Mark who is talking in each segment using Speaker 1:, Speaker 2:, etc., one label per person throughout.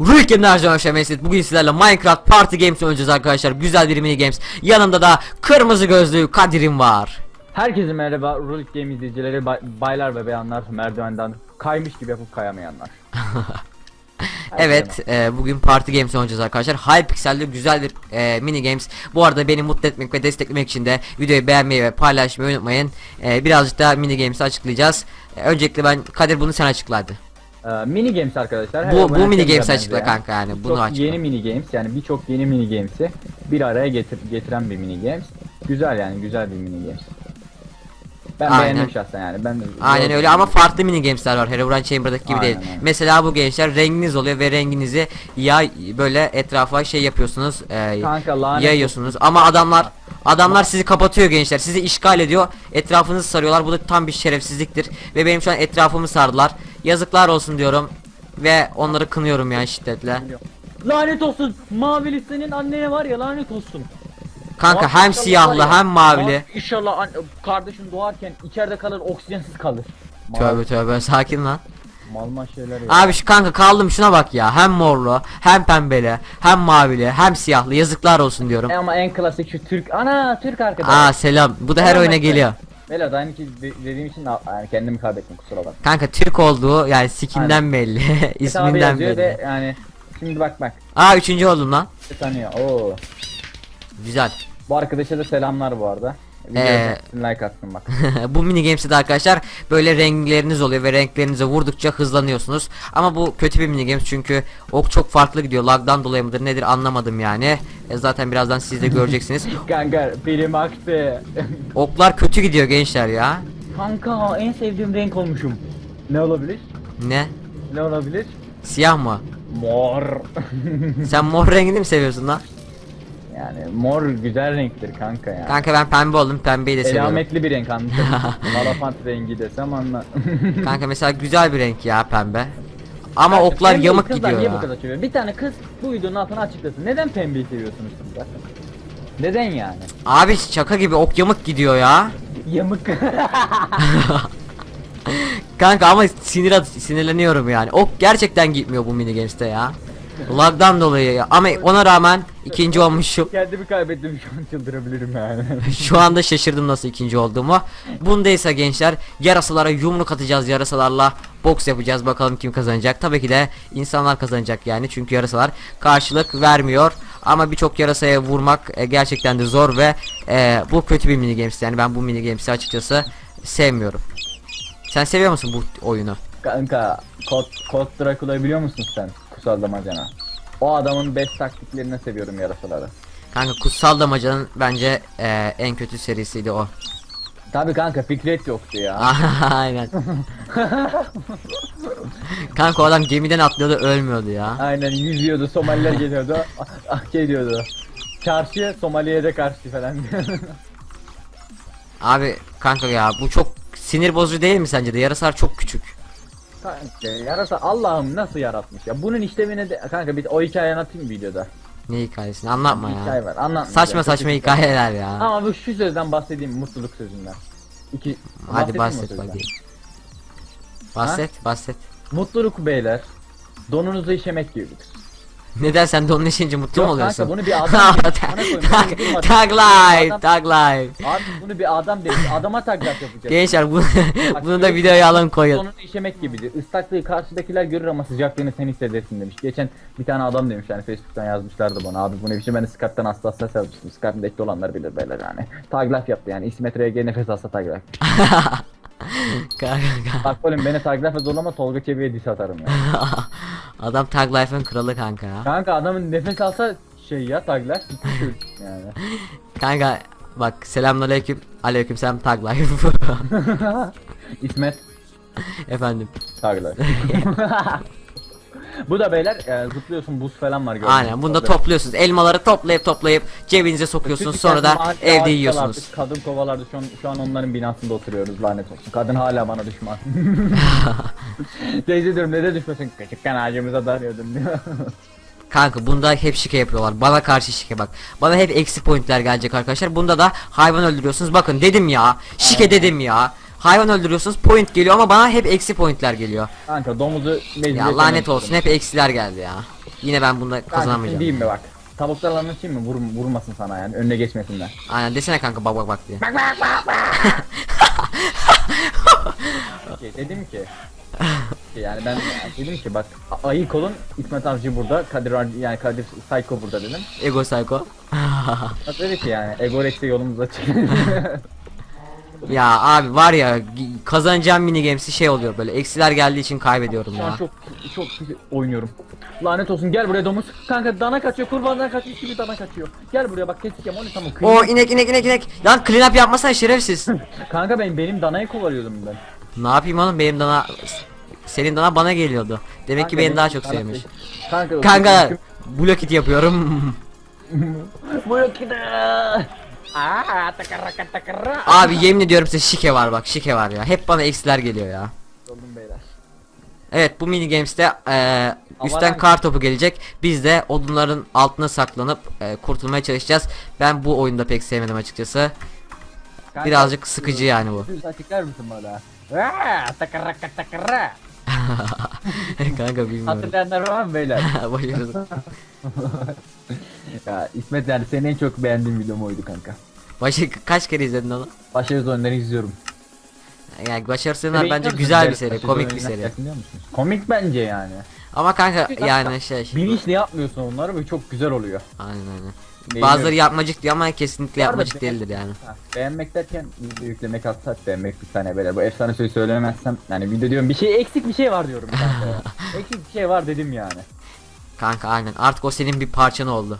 Speaker 1: Rurik Game'den hoş geldiniz. Bugün sizlerle Minecraft Party Games oynayacağız arkadaşlar. Güzel bir mini games. Yanımda da kırmızı gözlü Kadir'im var.
Speaker 2: Herkese merhaba Rulik Game izleyicileri, bay- baylar ve bayanlar, merdivenden kaymış gibi yapıp kayamayanlar.
Speaker 1: Evet, e, bugün Party Games oynayacağız arkadaşlar. Hypixel'de güzel bir e, mini games. Bu arada beni mutlu etmek ve desteklemek için de videoyu beğenmeyi ve paylaşmayı unutmayın. E, birazcık daha mini games'i açıklayacağız. E, öncelikle ben Kadir bunu sen açıkla hadi.
Speaker 2: Ee, mini games arkadaşlar.
Speaker 1: Bu- bu mini games'i açıkla kanka yani, bunu
Speaker 2: çok
Speaker 1: açıkla.
Speaker 2: Yeni mini games yani birçok yeni mini games'i bir araya getir getiren bir mini games. Güzel yani güzel bir mini games. Ben
Speaker 1: Aynen.
Speaker 2: beğendim şahsen yani. Ben
Speaker 1: Aynen öyle ama farklı mini games'ler var. Herobrine Chamber'daki gibi değil.
Speaker 2: Aynen, aynen.
Speaker 1: Mesela bu gençler renginiz oluyor ve renginizi yay böyle etrafa şey yapıyorsunuz. E,
Speaker 2: Kanka
Speaker 1: yayıyorsunuz ama adamlar adamlar sizi kapatıyor gençler. Sizi işgal ediyor. Etrafınızı sarıyorlar. Bu da tam bir şerefsizliktir ve benim şu an etrafımı sardılar. Yazıklar olsun diyorum ve onları kınıyorum yani şiddetle.
Speaker 3: Lanet olsun. Mavili senin annene var ya lanet olsun.
Speaker 1: Kanka
Speaker 2: Bak,
Speaker 1: hem siyahlı
Speaker 2: ya,
Speaker 1: hem mavili.
Speaker 2: bak, İnşallah an- kardeşin doğarken içeride kalır oksijensiz kalır.
Speaker 1: Tövbe tövbe sakin lan.
Speaker 2: Malma şeyler ya.
Speaker 1: Abi şu kanka kaldım şuna bak ya. Hem morlu, hem pembeli, hem mavili, hem siyahlı. Yazıklar olsun diyorum.
Speaker 2: Ama en klasik şu Türk. Ana Türk arkadaş.
Speaker 1: Aa selam. Bu da her oyuna
Speaker 2: Mete.
Speaker 1: Geliyor.
Speaker 2: Beyler daha ki de- dediğim için yani kendimi kaybettim kusura bakma.
Speaker 1: Kanka Türk olduğu yani skinden
Speaker 2: Aynen.
Speaker 1: belli.
Speaker 2: Mete abi
Speaker 1: isminden
Speaker 2: yazıyor
Speaker 1: belli.
Speaker 2: ve yani şimdi bak bak.
Speaker 1: Aa üçüncü oldum lan.
Speaker 2: Tanıyor. Oo.
Speaker 1: Güzel.
Speaker 2: Bu arkadaşa da selamlar bu arada.
Speaker 1: Ee,
Speaker 2: like atsın bak.
Speaker 1: bu mini games'te de arkadaşlar böyle renkleriniz oluyor ve renklerinize vurdukça hızlanıyorsunuz. Ama bu kötü bir mini games çünkü ok çok farklı gidiyor. Lag'dan dolayı mıdır nedir anlamadım yani. E, zaten birazdan siz de göreceksiniz.
Speaker 2: Kanka film aktı.
Speaker 1: Oklar kötü gidiyor gençler ya.
Speaker 2: Kanka en sevdiğim renk olmuşum. Ne olabilir?
Speaker 1: Ne?
Speaker 2: Ne olabilir?
Speaker 1: Siyah mı?
Speaker 2: Mor.
Speaker 1: Sen mor rengini mi seviyorsun lan?
Speaker 2: Yani mor güzel renktir kanka ya.
Speaker 1: Kanka ben pembe oldum. Pembeyi de seviyorum.
Speaker 2: Elametli bir renk anladın? Malafant rengi desem anla.
Speaker 1: Kanka mesela güzel bir renk ya pembe. Ama
Speaker 2: Kanka,
Speaker 1: oklar yamuk gidiyor
Speaker 2: niye bu
Speaker 1: ya.
Speaker 2: kadar seviyor? Bir tane kız bu videonun altına açıklasın. Neden pembeyi seviyorsunuz kızlar? Neden yani?
Speaker 1: Abi şaka gibi ok yamuk gidiyor ya.
Speaker 2: Yamık.
Speaker 1: Kanka ama sinir sinirleniyorum yani. Ok gerçekten gitmiyor bu mini games'te ya. Lag'dan dolayı ya. Ama ona rağmen ikinci olmuşum.
Speaker 2: Kendimi kaybettim şu an çıldırabilirim yani.
Speaker 1: Şu anda şaşırdım nasıl ikinci olduğumu. Bundaysa gençler yarasalara yumruk atacağız yarasalarla boks yapacağız bakalım kim kazanacak. Tabii ki de insanlar kazanacak yani çünkü yarasalar karşılık vermiyor. Ama birçok yarasaya vurmak e, gerçekten de zor ve e, bu kötü bir mini games yani ben bu mini games'i açıkçası sevmiyorum. Sen seviyor musun bu oyunu?
Speaker 2: Kanka Kod, Kod Dracula'yı biliyor musun sen? Kutsal damacana. O adamın best taktiklerini seviyorum yarasaları.
Speaker 1: Kanka Kutsal Damacan'ın bence e, en kötü serisiydi o.
Speaker 2: Tabi kanka Fikret yoktu ya.
Speaker 1: Aynen. Kanka o adam gemiden atlıyordu ölmüyordu ya.
Speaker 2: Aynen yüzüyordu Somaliler geliyordu. ah, ah şey diyordu. Somali'ye de karşı falan.
Speaker 1: Abi kanka ya bu çok sinir bozucu değil mi sence de? Yarasalar çok küçük.
Speaker 2: Kanka yarasa Allah'ım nasıl yaratmış ya. Bunun işlevine de kanka bir o hikayeyi anlatayım videoda?
Speaker 1: Ne hikayesini anlatma ya.
Speaker 2: hikaye var anlatmayacağım.
Speaker 1: Saçma saçma
Speaker 2: hikaye.
Speaker 1: hikayeler ya.
Speaker 2: Ama bu şu sözden bahsedeyim mutluluk sözünden. İki,
Speaker 1: Hadi bahset bakayım. Bahset bahset.
Speaker 2: Mutluluk beyler. Donunuzu işemek gibidir.
Speaker 1: Neden sen işince mutlu mu
Speaker 2: Yok
Speaker 1: oluyorsun?
Speaker 2: kanka, bunu bir adam
Speaker 1: Tag-
Speaker 2: bana koymuş,
Speaker 1: tag-
Speaker 2: uydurma.
Speaker 1: Tag tag life.
Speaker 2: Abi bunu bir adam demiş. Adama taklat yapacak.
Speaker 1: Gençler bu bunu da videoya alın koyun.
Speaker 2: Donunu işemek gibidir. Islaklığı karşıdakiler görür ama sıcaklığını sen hissedersin demiş. Geçen bir tane adam demiş yani Facebook'tan yazmışlardı bana. Abi bu ne biçim ben Skype'tan hassas yazmıştım. Skype'ın ekli olanlar bilir beyler yani. Tag life yaptı yani. İsmet R'ye nefes alsa tag life.
Speaker 1: Kanka,
Speaker 2: Bak oğlum beni tag life'e zorlama Tolga Çebi'ye diss atarım ya.
Speaker 1: Adam tag life'ın kralı kanka ya.
Speaker 2: Kanka adamın nefes alsa şey ya tag life yani.
Speaker 1: Kanka bak selamünaleyküm. Aleyküm selam tag life.
Speaker 2: İsmet
Speaker 1: Efendim.
Speaker 2: tag life. Bu da beyler e, zıplıyorsun buz falan var gördüğünüz
Speaker 1: Aynen bunda
Speaker 2: gibi.
Speaker 1: topluyorsunuz. Elmaları toplayıp toplayıp cebinize sokuyorsunuz. Sonra da
Speaker 2: mahalle
Speaker 1: evde
Speaker 2: ağaçtalardı,
Speaker 1: yiyorsunuz.
Speaker 2: Kadın kovalardı şu an, şu an onların binasında oturuyoruz lanet olsun. Kadın hala bana düşman. Teyze diyorum neden düşmesin? Küçükken ağacımıza darıyordum diyor.
Speaker 1: Kanka bunda hep şike yapıyorlar. Bana karşı şike bak. Bana hep eksi pointler gelecek arkadaşlar. Bunda da hayvan öldürüyorsunuz. Bakın dedim ya. Şike dedim ya. Hayvan öldürüyorsunuz. Point geliyor ama bana hep eksi pointler geliyor.
Speaker 2: Kanka domuzu mecbur
Speaker 1: Ya lanet olsun. Hep eksiler geldi ya. Yine ben bunda kazanamayacağım.
Speaker 2: diyeyim mi bak. Tavuklarla anlaşayım mı? Vur, vurmasın sana yani. Önüne geçmesinler.
Speaker 1: Aynen desene kanka bak bak bak diye.
Speaker 2: Ki, dedim ki yani ben dedim ki bak ayık olun İsmet Avcı burada Kadir yani Kadir Psycho burada dedim.
Speaker 1: Ego psycho.
Speaker 2: Bak dedi ki yani Egorex'te yolumuz açık.
Speaker 1: ya abi var ya kazanacağım mini games'i şey oluyor böyle eksiler geldiği için kaybediyorum
Speaker 2: Şu an
Speaker 1: ya.
Speaker 2: çok çok kötü oynuyorum. Lanet olsun gel buraya domuz. Kanka dana kaçıyor kurbandan kaçıyor gibi dana kaçıyor. Gel buraya bak keseceğim onu tamam.
Speaker 1: O inek inek inek inek. Lan clean up yapmasana şerefsiz.
Speaker 2: Kanka ben benim danayı kovalıyordum ben.
Speaker 1: ne yapayım oğlum benim dana senin dana bana geliyordu. Demek ki
Speaker 2: Kanka,
Speaker 1: beni daha çok
Speaker 2: dana-
Speaker 1: sevmiş.
Speaker 2: Kanka
Speaker 1: Kanka blok it yapıyorum.
Speaker 2: Bu yok ki de. Aa takaraka takara.
Speaker 1: abi yemin ediyorum size şike var bak şike var ya. Hep bana eksiler geliyor ya.
Speaker 2: Oldum beyler.
Speaker 1: Evet bu mini games'te eee üstten kar topu gelecek. Biz de odunların altına saklanıp eee, kurtulmaya çalışacağız. Ben bu oyunda pek sevmedim açıkçası.
Speaker 2: Kanka,
Speaker 1: Birazcık sıkıcı yani bu.
Speaker 2: Açıklar mısın bana? Aa takara.
Speaker 1: Kanka bilmiyorum.
Speaker 2: Hatırlayanlar var mı beyler?
Speaker 1: Başarısız.
Speaker 2: ya İsmet yani senin en çok beğendiğin videom oydu kanka.
Speaker 1: Başı kaç kere izledin onu?
Speaker 2: Başarısız oyunları izliyorum.
Speaker 1: Yani başarısızlar
Speaker 2: Beğeniyor
Speaker 1: bence güzel bir
Speaker 2: Başarısız
Speaker 1: seri, komik bir seri.
Speaker 2: Komik bence yani.
Speaker 1: Ama kanka yani şey.
Speaker 2: Bilinçli yapmıyorsun onları ve çok güzel oluyor.
Speaker 1: Aynen aynen.
Speaker 2: Beğeniyorum.
Speaker 1: Bazıları yapmacık diyor ama kesinlikle yapmacık değildir yani.
Speaker 2: Ha, beğenmek derken video yüklemek hassas beğenmek bir tane böyle bu efsane sözü söylemezsem yani video diyorum bir şey eksik bir şey var diyorum eksik bir şey var dedim yani.
Speaker 1: Kanka aynen artık o senin bir parçan oldu.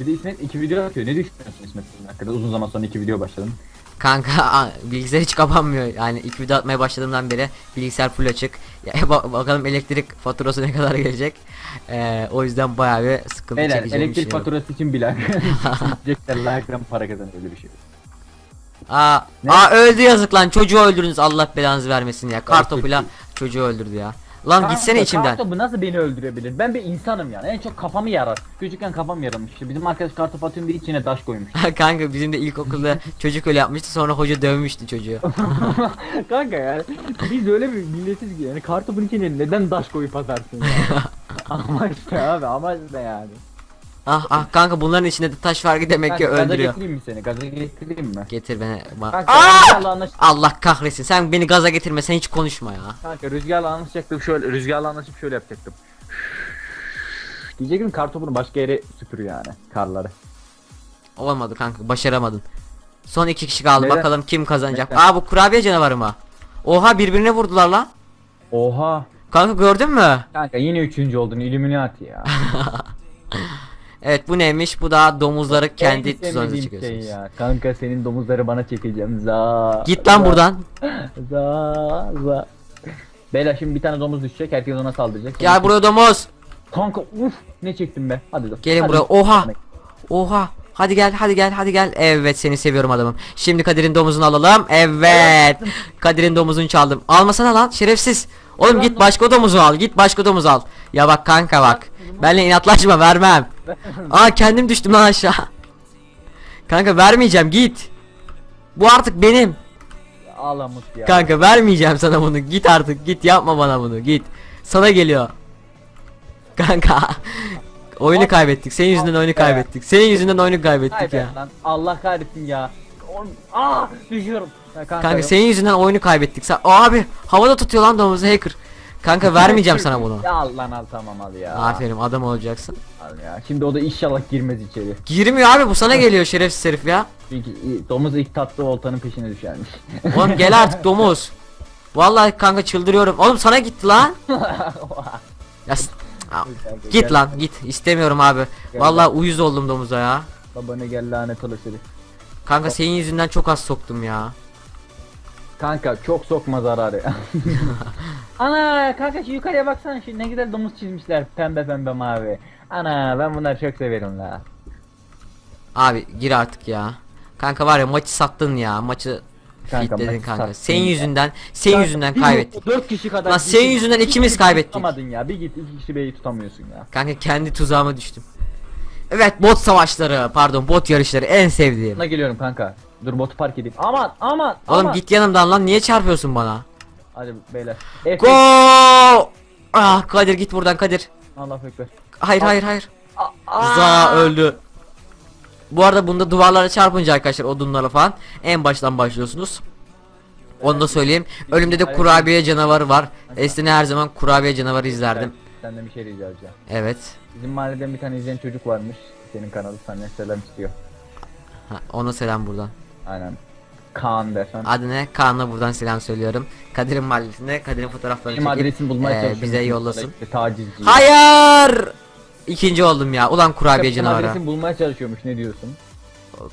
Speaker 2: Bir de İsmet iki video atıyor. Ne düşünüyorsun İsmet bunun hakkında? Uzun zaman sonra iki video başladım.
Speaker 1: Kanka bilgisayar hiç kapanmıyor. Yani ilk video atmaya başladığımdan beri bilgisayar full açık. Ya, ba- bakalım elektrik faturası ne kadar gelecek. Ee, o yüzden bayağı bir sıkıntı
Speaker 2: Beyler
Speaker 1: çekeceğimi
Speaker 2: elektrik
Speaker 1: düşünüyorum.
Speaker 2: faturası için. Jackler like'dan para kazanıyor öyle bir şey.
Speaker 1: Aa,
Speaker 2: Ne?
Speaker 1: aa öldü yazık lan çocuğu öldürdünüz Allah belanızı vermesin ya. Kar
Speaker 2: Ay,
Speaker 1: topuyla
Speaker 2: kötü.
Speaker 1: çocuğu öldürdü ya. Lan gitsene içimden.
Speaker 2: Kartopu nasıl beni öldürebilir? Ben bir insanım yani. En çok kafamı yarar. Küçükken kafam yarılmıştı. Bizim arkadaş kartopu atıyorum diye içine taş koymuş.
Speaker 1: Kanka bizim de ilkokulda çocuk öyle yapmıştı sonra hoca dövmüştü çocuğu.
Speaker 3: Kanka yani biz öyle bir milletiz ki yani kartopun içine neden taş koyup atarsın yani. amaç ne abi amaç ne yani.
Speaker 1: Ah ah kanka bunların içinde de taş var ki demek ki
Speaker 2: gaza
Speaker 1: öldürüyor.
Speaker 2: getireyim mi seni? Gaza getireyim mi?
Speaker 1: Getir beni. ba-
Speaker 2: Kanka rüzgarla anlaş...
Speaker 1: Allah kahretsin sen beni gaza getirme sen hiç konuşma ya.
Speaker 2: Kanka rüzgarla anlaşacaktım şöyle rüzgarla anlaşıp şöyle yapacaktım. Diyecektim kartopunu başka yere süpür yani karları.
Speaker 1: Olmadı kanka başaramadın. Son iki kişi kaldı
Speaker 2: Neden?
Speaker 1: bakalım kim kazanacak.
Speaker 2: Neden?
Speaker 1: Aa bu kurabiye canavarı mı? Oha birbirine vurdular lan.
Speaker 2: Oha.
Speaker 1: Kanka gördün mü?
Speaker 2: Kanka yine üçüncü oldun Illuminati ya.
Speaker 1: Evet bu neymiş? Bu da domuzları kendi
Speaker 2: En
Speaker 1: tuzağınıza
Speaker 2: sevmediğim
Speaker 1: çıkıyorsunuz.
Speaker 2: Şey ya. Kanka senin domuzları bana çekeceğim. Za.
Speaker 1: Git lan
Speaker 2: za,
Speaker 1: buradan.
Speaker 2: Za za. Beyler şimdi bir tane domuz düşecek. Herkes ona saldıracak.
Speaker 1: Gel buraya domuz.
Speaker 2: Kanka uf ne çektim be. Hadi.
Speaker 1: Gelin
Speaker 2: Hadi.
Speaker 1: buraya. Oha. Oha. Hadi gel hadi gel hadi gel. Evet seni seviyorum adamım. Şimdi Kadir'in domuzunu alalım. Evet. Kadir'in domuzunu çaldım. Almasana lan şerefsiz. Oğlum git başka domuzu al. Git başka domuz al. Ya bak kanka bak. Benle inatlaşma vermem. Aa kendim düştüm lan aşağı. Kanka vermeyeceğim git. Bu artık benim.
Speaker 2: Ağlamış ya.
Speaker 1: Kanka vermeyeceğim sana bunu. Git artık git yapma bana bunu. Git. Sana geliyor. Kanka. Oyunu kaybettik. Senin yüzünden oyunu kaybettik. Senin yüzünden oyunu kaybettik
Speaker 2: Kaybet
Speaker 1: ya.
Speaker 2: lan. Allah kahretsin ya. Oğlum, Aa düşüyorum. Ya kanka,
Speaker 1: Kanka
Speaker 2: yok.
Speaker 1: senin yüzünden oyunu kaybettik. Sen abi havada tutuyor lan domuzu hacker. Kanka vermeyeceğim sana bunu.
Speaker 2: Ya al lan al tamam al ya.
Speaker 1: Aferin adam olacaksın.
Speaker 2: Al ya. Şimdi o da inşallah girmez içeri.
Speaker 1: Girmiyor abi bu sana geliyor şerefsiz herif ya.
Speaker 2: Çünkü i- domuz ilk tatlı oltanın peşine düşermiş.
Speaker 1: Oğlum gel artık domuz. Vallahi kanka çıldırıyorum. Oğlum sana gitti lan. Ya s- Aa, git lan git. İstemiyorum abi. Vallahi uyuz oldum domuza ya.
Speaker 2: Babana gel lanet olası.
Speaker 1: Kanka senin yüzünden çok az soktum ya.
Speaker 2: Kanka çok sokma zararı. Ana kanka şu yukarıya baksana şu ne güzel domuz çizmişler pembe pembe mavi. Ana ben bunları çok severim la.
Speaker 1: Abi gir artık ya. Kanka var ya maçı sattın ya. Maçı
Speaker 2: Kanka,
Speaker 1: fitledin kanka. Senin yüzünden, senin yüzünden kaybettik.
Speaker 2: 4 kişi kadar.
Speaker 1: Lan senin yüzünden ikimiz kaybettik.
Speaker 2: Tutamadın ya bir git iki kişi beyi tutamıyorsun ya.
Speaker 1: Kanka kendi tuzağıma düştüm. Evet bot savaşları, pardon bot yarışları en sevdiğim.
Speaker 2: Buna geliyorum kanka. Dur botu park edeyim. Aman aman
Speaker 1: Oğlum
Speaker 2: aman.
Speaker 1: git yanımdan lan niye çarpıyorsun bana?
Speaker 2: Hadi beyler. F
Speaker 1: Go! Ah Kadir git buradan Kadir.
Speaker 2: Allah ekber.
Speaker 1: Hayır hayır hayır. Za öldü. Bu arada bunda duvarlara çarpınca arkadaşlar odunlara falan en baştan başlıyorsunuz. Onu da söyleyeyim. Önümde de kurabiye canavarı var. Eskiden her zaman kurabiye canavarı izlerdim.
Speaker 2: Senden bir şey rica edeceğim.
Speaker 1: Evet.
Speaker 2: Bizim mahalleden bir tane izleyen çocuk varmış. Senin kanalı senden selam istiyor.
Speaker 1: Ha, ona selam buradan.
Speaker 2: Aynen. Kaan dersen.
Speaker 1: Adı ne? Kaan'a buradan selam söylüyorum. Kadir'in mahallesinde Kadir'in fotoğraflarını
Speaker 2: Benim
Speaker 1: çekip
Speaker 2: adresimi bulmaya çalışıyorum.
Speaker 1: bize yollasın.
Speaker 2: Tacizci.
Speaker 1: Hayır! İkinci oldum ya. Ulan kurabiye canavarı.
Speaker 2: adresimi bulmaya çalışıyormuş ne diyorsun?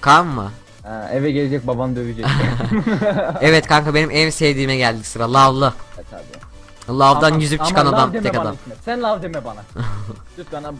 Speaker 1: Kaan mı?
Speaker 2: Ha, eve gelecek baban dövecek.
Speaker 1: Evet kanka benim en sevdiğime geldi sıra. Lavlı.
Speaker 2: Evet abi.
Speaker 1: Lavdan yüzüp
Speaker 2: ama
Speaker 1: çıkan
Speaker 2: lav
Speaker 1: adam
Speaker 2: deme
Speaker 1: tek
Speaker 2: bana
Speaker 1: adam.
Speaker 2: İsmet. Sen lav deme bana. Lütfen abi.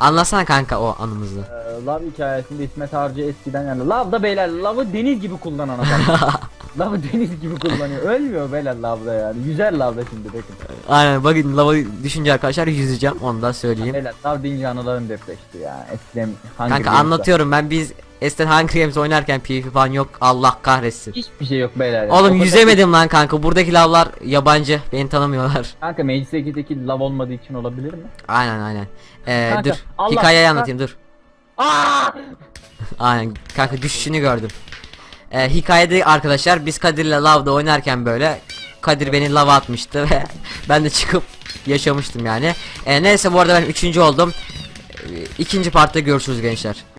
Speaker 1: Anlasana kanka o anımızı.
Speaker 2: Ee, Lav hikayesinde İsmet Harcı eskiden yani Lav da beyler lavı deniz gibi kullanan adam. lavı deniz gibi kullanıyor. Ölmüyor beyler lavda yani. Yüzer lavda şimdi bakın.
Speaker 1: Aynen bakın lava düşünce arkadaşlar yüzeceğim onu da söyleyeyim.
Speaker 2: Beyler lav deyince anılarım depreşti ya. Eskiden Hunger
Speaker 1: Kanka anlatıyorum ben biz eskiden Hunger Games oynarken PvP falan yok Allah kahretsin.
Speaker 2: Hiçbir şey yok beyler. yani. O
Speaker 1: Oğlum
Speaker 2: kadar-
Speaker 1: yüzemedim lan kanka buradaki lavlar yabancı beni tanımıyorlar.
Speaker 2: Kanka Meclis 2'deki lav olmadığı için olabilir mi?
Speaker 1: Aynen aynen. Ee,
Speaker 2: Kanka,
Speaker 1: dur
Speaker 2: Allah-
Speaker 1: hikayeyi anlatayım dur.
Speaker 2: Aa!
Speaker 1: Aynen kanka düşüşünü gördüm. Ee, hikayede arkadaşlar biz Kadir'le lavda oynarken böyle Kadir beni lava atmıştı ve ben de çıkıp yaşamıştım yani. Ee, neyse bu arada ben üçüncü oldum. Ee, ikinci partta görüşürüz gençler.